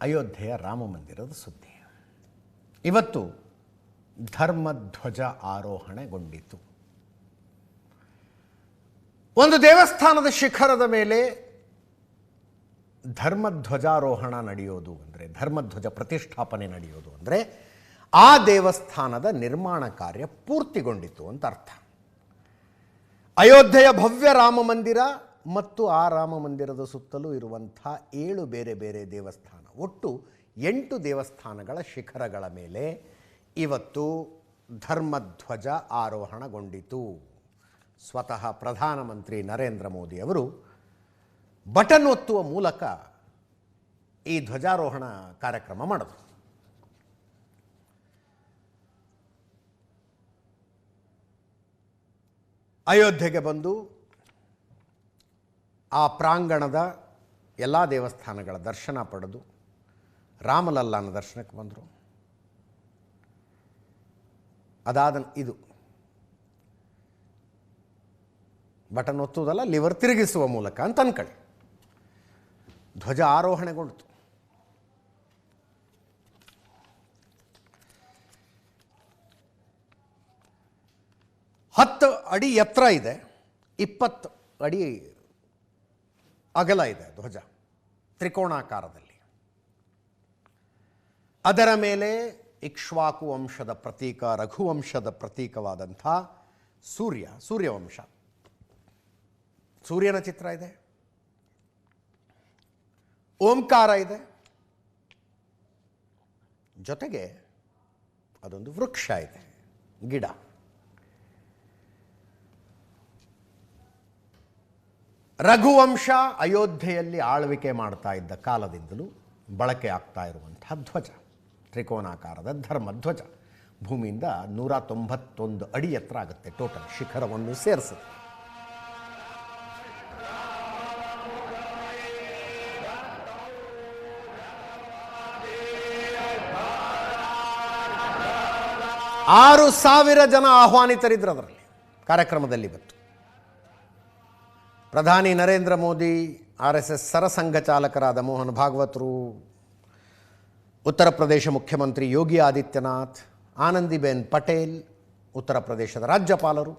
ಅಯೋಧ್ಯೆಯ ರಾಮ ಮಂದಿರದ ಸುದ್ದಿ. ಇವತ್ತು ಧರ್ಮಧ್ವಜ ಆರೋಹಣೆಗೊಂಡಿತು. ಒಂದು ದೇವಸ್ಥಾನದ ಶಿಖರದ ಮೇಲೆ ಧರ್ಮಧ್ವಜಾರೋಹಣ ನಡೆಯೋದು ಅಂದರೆ, ಧರ್ಮಧ್ವಜ ಪ್ರತಿಷ್ಠಾಪನೆ ನಡೆಯೋದು ಅಂದರೆ, ಆ ದೇವಸ್ಥಾನದ ನಿರ್ಮಾಣ ಕಾರ್ಯ ಪೂರ್ತಿಗೊಂಡಿತು ಅಂತ ಅರ್ಥ. ಅಯೋಧ್ಯೆಯ ಭವ್ಯ ರಾಮ ಮಂದಿರ ಮತ್ತು ಆ ರಾಮ ಮಂದಿರದ ಸುತ್ತಲೂ ಇರುವಂಥ ಏಳು ಬೇರೆ ಬೇರೆ ದೇವಸ್ಥಾನ. ಒಟ್ಟು ಎಂಟು ದೇವಸ್ಥಾನಗಳ ಶಿಖರಗಳ ಮೇಲೆ ಇವತ್ತು ಧರ್ಮಧ್ವಜ ಆರೋಹಣಗೊಂಡಿತು. ಸ್ವತಃ ಪ್ರಧಾನಮಂತ್ರಿ ನರೇಂದ್ರ ಮೋದಿ ಅವರು ಬಟನ್ ಒತ್ತುವ ಮೂಲಕ ಈ ಧ್ವಜಾರೋಹಣ ಕಾರ್ಯಕ್ರಮ ಮಾಡಿದರು. ಅಯೋಧ್ಯೆಗೆ ಬಂದು ಆ ಪ್ರಾಂಗಣದ ಎಲ್ಲ ದೇವಸ್ಥಾನಗಳ ದರ್ಶನ ಪಡೆದು ರಾಮಲಲ್ಲಾನ ದರ್ಶನಕ್ಕೆ ಬಂದರು. ಅದಾದ ಇದು. ಬಟನ್ ಒತ್ತುವುದಲ್ಲ, ಲಿವರ್ ತಿರುಗಿಸುವ ಮೂಲಕ ಅಂತ ಅನ್ಕೊಳ್ಳಿ ಧ್ವಜ ಆರೋಹಣೆಗೊಂಡಿತು ಹತ್ತು ಅಡಿ ಎತ್ತರ ಇದೆ, ಇಪ್ಪತ್ತು ಅಡಿ ಅಗಲ ಇದೆ ಧ್ವಜ, ತ್ರಿಕೋಣಾಕಾರದಲ್ಲಿ. ಅದರ ಮೇಲೆ ಇಕ್ಷ್ವಾಕು ವಂಶದ ಪ್ರತೀಕ, ರಘುವಂಶದ ಪ್ರತೀಕವಾದಂಥ ಸೂರ್ಯ, ಸೂರ್ಯವಂಶ. ಸೂರ್ಯನ ಚಿತ್ರ ಇದೆ. ಓಂಕಾರ ಇದೆ. ಜೊತೆಗೆ ಅದೊಂದು ವೃಕ್ಷ ಇದೆ, ಗಿಡ. ರಘುವಂಶ ಅಯೋಧ್ಯೆಯಲ್ಲಿ ಆಳ್ವಿಕೆ ಮಾಡ್ತಾ ಇದ್ದ ಕಾಲದಿಂದಲೂ ಬಳಕೆ ಆಗ್ತಾ ಇರುವಂತಹ ಧ್ವಜ. ತ್ರಿಕೋನಾಕಾರದ ಧರ್ಮಧ್ವಜ. ಭೂಮಿಯಿಂದ ನೂರ ತೊಂಬತ್ತೊಂದು ಅಡಿ ಎತ್ತರ ಆಗುತ್ತೆ ಟೋಟಲ್ ಶಿಖರವನ್ನು ಸೇರಿಸುತ್ತೆ. ಆರು ಸಾವಿರ ಜನ ಆಹ್ವಾನಿತರಿದ್ರು ಅದರಲ್ಲಿ ಕಾರ್ಯಕ್ರಮದಲ್ಲಿ ಬಂತು ಪ್ರಧಾನಿ Narendra Modi, R S S ಸರಸಂಘ ಚಾಲಕರಾದ ಮೋಹನ್ ಭಾಗವತರು ಉತ್ತರ ಪ್ರದೇಶ ಮುಖ್ಯಮಂತ್ರಿ ಯೋಗಿ ಆದಿತ್ಯನಾಥ್ ಆನಂದಿಬೆನ್ ಪಟೇಲ್ ಉತ್ತರ ಪ್ರದೇಶದ ರಾಜ್ಯಪಾಲರು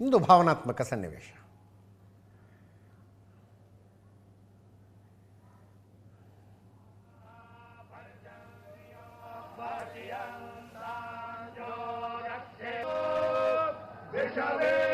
ಇಂದು ಭಾವನಾತ್ಮಕ ಸನ್ನಿವೇಶ Deixa!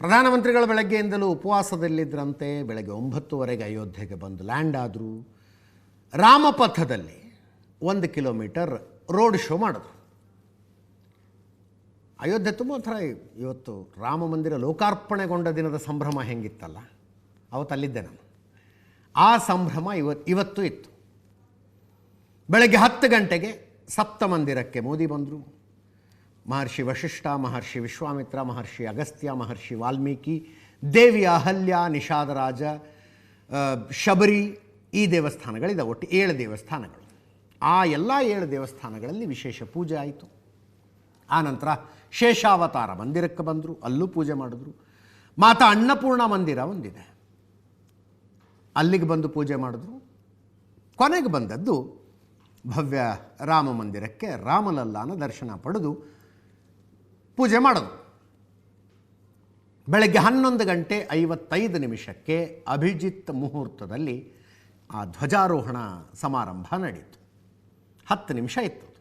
ಪ್ರಧಾನಮಂತ್ರಿಗಳು ಬೆಳಗ್ಗೆಯಿಂದಲೂ ಉಪವಾಸದಲ್ಲಿದ್ದರಂತೆ ಬೆಳಗ್ಗೆ ಒಂಬತ್ತುವರೆಗೆ ಅಯೋಧ್ಯೆಗೆ ಬಂದು ಲ್ಯಾಂಡ್ ಆದರು ರಾಮಪಥದಲ್ಲಿ ಒಂದು ಕಿಲೋಮೀಟರ್ ರೋಡ್ ಶೋ ಮಾಡಿದ್ರು. ಅಯೋಧ್ಯೆ ತುಂಬ ಒಂಥರ ಇವತ್ತು ರಾಮ ಮಂದಿರ ಲೋಕಾರ್ಪಣೆಗೊಂಡ ದಿನದ ಸಂಭ್ರಮ ಹೆಂಗಿತ್ತಲ್ಲ? ಅವತ್ತು ಅಲ್ಲಿದ್ದೆ ನಾನು. ಆ ಸಂಭ್ರಮ ಇವತ್ತು ಇವತ್ತು ಇತ್ತು. ಬೆಳಗ್ಗೆ ಹತ್ತು ಗಂಟೆಗೆ ಸಪ್ತ ಮಂದಿರಕ್ಕೆ ಮೋದಿ ಬಂದರು. ಮಹರ್ಷಿ ವಶಿಷ್ಠ, ಮಹರ್ಷಿ ವಿಶ್ವಾಮಿತ್ರ, ಮಹರ್ಷಿ ಅಗಸ್ತ್ಯ, ಮಹರ್ಷಿ ವಾಲ್ಮೀಕಿ ದೇವಿ ಅಹಲ್ಯ, ನಿಷಾದರಾಜ ಶಬರಿ ಈ ದೇವಸ್ಥಾನಗಳಿದೆ ಒಟ್ಟು ಏಳು ದೇವಸ್ಥಾನಗಳು. ಆ ಎಲ್ಲ ಏಳು ದೇವಸ್ಥಾನಗಳಲ್ಲಿ ವಿಶೇಷ ಪೂಜೆ ಆಯಿತು. ಆನಂತರ ಶೇಷಾವತಾರ ಮಂದಿರಕ್ಕೆ ಬಂದರು, ಅಲ್ಲೂ ಪೂಜೆ ಮಾಡಿದ್ರು. ಮಾತಾ ಅನ್ನಪೂರ್ಣ ಮಂದಿರ ಒಂದಿದೆ. ಅಲ್ಲಿಗೆ ಬಂದು ಪೂಜೆ ಮಾಡಿದ್ರು. ಕೊನೆಗೆ ಬಂದದ್ದು ಭವ್ಯ ರಾಮ ಮಂದಿರಕ್ಕೆ ರಾಮಲಲ್ಲಾನ ದರ್ಶನ ಪಡೆದು ಪೂಜೆ ಮಾಡೋದು ಬೆಳಗ್ಗೆ ಹನ್ನೊಂದು ಗಂಟೆ ಐವತ್ತೈದು ನಿಮಿಷಕ್ಕೆ ಅಭಿಜಿತ್ ಮುಹೂರ್ತದಲ್ಲಿ ಆ ಧ್ವಜಾರೋಹಣ ಸಮಾರಂಭ ನಡೀತು. ಹತ್ತು ನಿಮಿಷ ಇತ್ತು.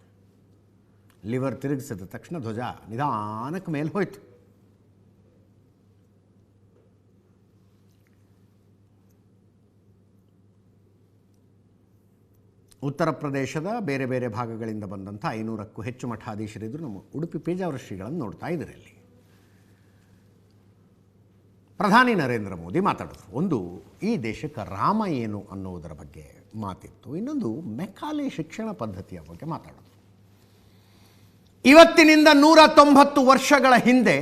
ಲಿವರ್ ತಿರುಗಿಸಿದ ತಕ್ಷಣ ಧ್ವಜ ನಿಧಾನಕ್ಕೆ ಮೇಲೆ ಹೋಯಿತು. ಉತ್ತರ ಪ್ರದೇಶದ ಬೇರೆ ಬೇರೆ ಭಾಗಗಳಿಂದ ಬಂದಂಥ ಐನೂರಕ್ಕೂ ಹೆಚ್ಚು ಮಠಾಧೀಶರಿದ್ದರು ನಮ್ಮ ಉಡುಪಿ ಪೇಜಾವರ ಶ್ರೀಗಳನ್ನು ನೋಡ್ತಾ ಇದ್ದಾರೆ ಇಲ್ಲಿ ಪ್ರಧಾನಿ ನರೇಂದ್ರ ಮೋದಿ ಮಾತಾಡಿದ್ರು. ಒಂದು, ಈ ದೇಶಕ್ಕೆ ರಾಮ ಏನು ಅನ್ನೋದರ ಬಗ್ಗೆ ಮಾತಿತ್ತು. ಇನ್ನೊಂದು ಮೆಕಾಲೆ ಶಿಕ್ಷಣ ಪದ್ಧತಿಯ ಬಗ್ಗೆ ಮಾತಾಡೋದು ಇವತ್ತಿನಿಂದ ನೂರ ತೊಂಬತ್ತು ವರ್ಷಗಳ ಹಿಂದೆ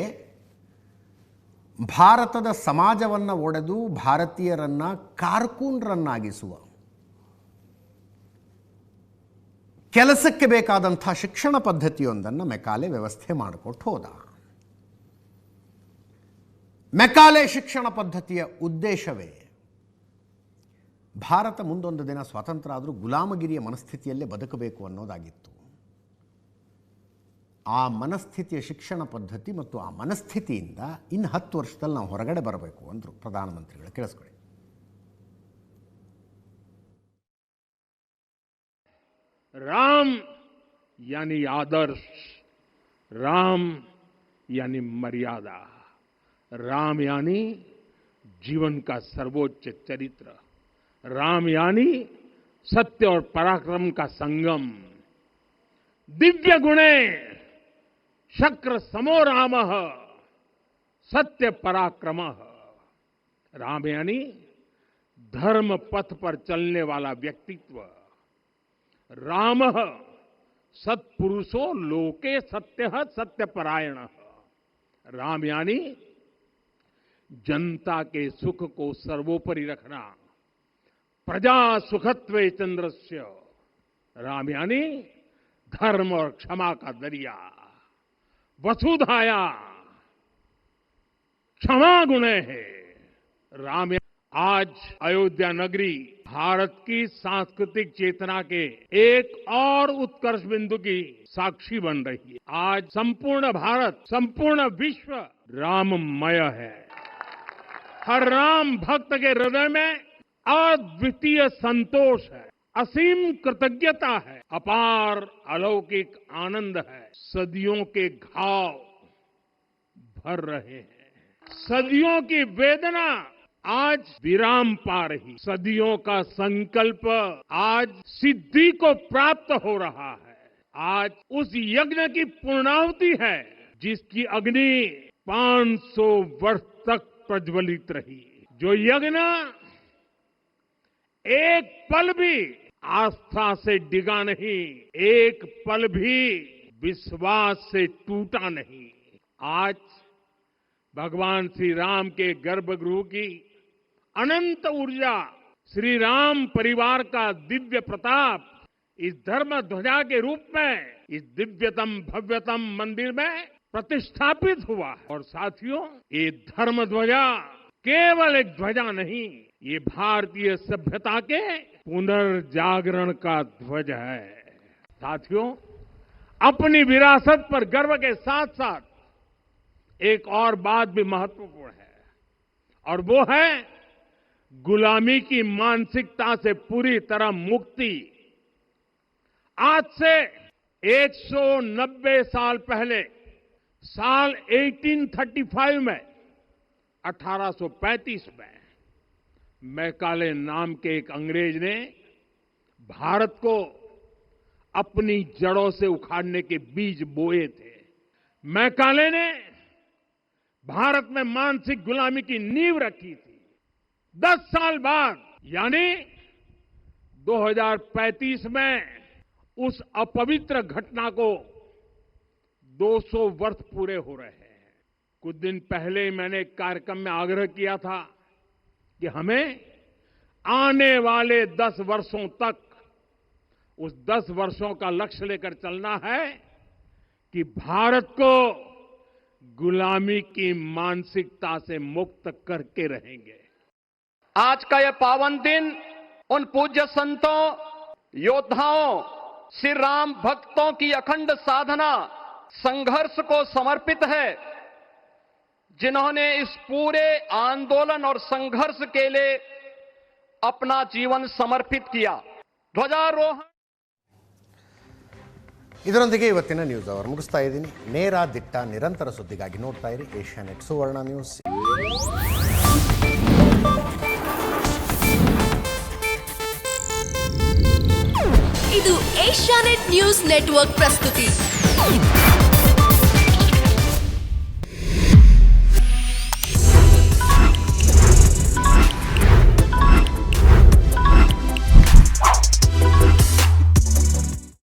ಭಾರತದ ಸಮಾಜವನ್ನು ಒಡೆದು ಭಾರತೀಯರನ್ನು ಕಾರ್ಕೂನ್ರನ್ನಾಗಿಸುವ ಕೆಲಸಕ್ಕೆ ಬೇಕಾದಂಥ ಶಿಕ್ಷಣ ಪದ್ಧತಿಯೊಂದನ್ನು ಮೆಕಾಲೆ ವ್ಯವಸ್ಥೆ ಮಾಡಿಕೊಟ್ಟು ಹೋದ. ಮೆಕಾಲೆ ಶಿಕ್ಷಣ ಪದ್ಧತಿಯ ಉದ್ದೇಶವೇ ಭಾರತ ಮುಂದೊಂದು ದಿನ ಸ್ವಾತಂತ್ರ್ಯ ಆದರೂ ಗುಲಾಮಗಿರಿಯ ಮನಸ್ಥಿತಿಯಲ್ಲೇ ಬದುಕಬೇಕು ಅನ್ನೋದಾಗಿತ್ತು ಆ ಮನಸ್ಥಿತಿಯ ಶಿಕ್ಷಣ ಪದ್ಧತಿ ಮತ್ತು ಆ ಮನಸ್ಥಿತಿಯಿಂದ ಇನ್ನು ಹತ್ತು ವರ್ಷದಲ್ಲಿ ನಾವು ಹೊರಗಡೆ ಬರಬೇಕು ಅಂದರು ಪ್ರಧಾನಮಂತ್ರಿಗಳು ಕೇಳಿಸ್ಕೊಳ್ಳಿ राम यानी आदर्श राम यानी मर्यादा राम यानी जीवन का सर्वोच्च चरित्र। राम यानी सत्य और पराक्रम का संगम। दिव्य गुणे, शक्र समो राम, सत्य पराक्रम। राम यानी धर्म पथ पर चलने वाला व्यक्तित्व। राम सत्पुरुषो लोके सत्य सत्यपरायण। राम यानी जनता के सुख को सर्वोपरि रखना। प्रजा सुखत्व चंद्रस्य। राम यानी धर्म और क्षमा का दरिया। वसुधाया क्षमा गुणे है। राम आज अयोध्या नगरी, भारत की सांस्कृतिक चेतना के एक और उत्कर्ष बिंदु की साक्षी बन रही है। आज संपूर्ण भारत, संपूर्ण विश्व राममय है। हर राम भक्त के हृदय में अद्वितीय संतोष है, असीम कृतज्ञता है, अपार अलौकिक आनंद है। सदियों के घाव भर रहे हैं। सदियों की वेदना आज विराम पा रही। सदियों का संकल्प आज सिद्धि को प्राप्त हो रहा है। आज उस यज्ञ की पूर्णाहुति है, जिसकी अग्नि 500 वर्ष प्रज्वलित रही। जो यज्ञ, एक पल भी आस्था से डिगा नहीं, एक पल भी विश्वास से टूटा नहीं। आज भगवान श्री राम के गर्भगृह की अनंत ऊर्जा श्री राम परिवार का दिव्य प्रताप इस धर्म ध्वजा के रूप में, इस दिव्यतम भव्यतम मंदिर में प्रतिष्ठापित हुआ है। और साथियों, ये धर्म ध्वजा केवल एक ध्वजा नहीं, ये भारतीय सभ्यता के पुनर्जागरण का ध्वज है। साथियों, अपनी विरासत पर गर्व के साथ साथ एक और बात भी महत्वपूर्ण है, और वो है गुलामी की मानसिकता से पूरी तरह मुक्ति। आज से 190 साल पहले साल 1835 में 1835 में, मैकाले नाम के एक अंग्रेज़ ने भारत को अपनी जड़ों से उखाड़ने के बीज बोए थे। मैकाले ने भारत में मानसिक गुलामी की नींव रखी थी। दस साल बाद, यानी 2035 में, उस अपवित्र घटना को 200 वर्ष पूरे हो रहे हैं। कुछ दिन पहले मैंने एक कार्यक्रम में आग्रह किया था कि हमें आने वाले 10 वर्षों तक, उस 10 वर्षों का लक्ष्य लेकर चलना है कि भारत को गुलामी की मानसिकता से मुक्त करके रहेंगे। आज का यह पावन दिन उन पूज्य संतों, योद्धाओं, श्री राम भक्तों की अखंड साधना संघर्ष को समर्पित है जिन्होंने इस पूरे आंदोलन और संघर्ष के लिए अपना जीवन समर्पित किया ध्वजारोहण ಇದರೊಂದಿಗೆ ಇವತ್ತಿನ ನ್ಯೂಸ್ ಅವರ್ ಮುಗಿಸ್ತಾ ಇದ್ದೀನಿ ನೇರ ದಿಟ್ಟ ನಿರಂತರ ಸುದ್ದಿಗಾಗಿ ನೋಡ್ತಾ ಇರಿ ಏಷ್ಯಾ ನೆಟ್ ಸುವರ್ಣ ನ್ಯೂಸ್ ಇದು ಏಷ್ಯಾನೆಟ್ ನ್ಯೂಸ್ ನೆಟ್ವರ್ಕ್ ಪ್ರಸ್ತುತಿ